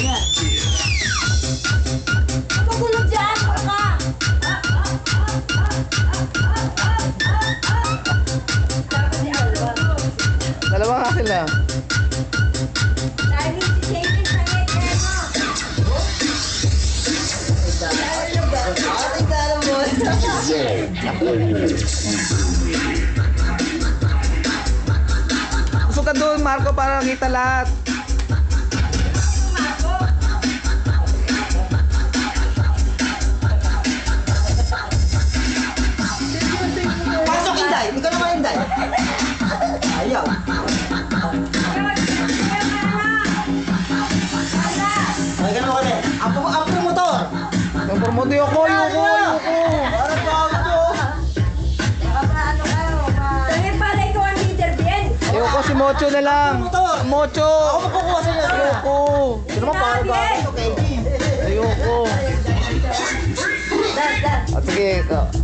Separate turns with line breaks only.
niya.
Matulog dyan, baka.
Dalawa nga sila.
Dahil si Jason sa ngiti mo.
Ating ka alam mo.
Gusto ka doon, Marco, para kita lahat. Yung promote yoko, yoko, yoko.
Parang tawag ko.
Dahil pala ikaw ang leader din.
Yoko si Mocho na lang. Mocho.
Ako magkukuha sa inyo.
Yoko.
Sino mo ko kay G.
Ayoko.
Dan, dan.
At sige, ikaw.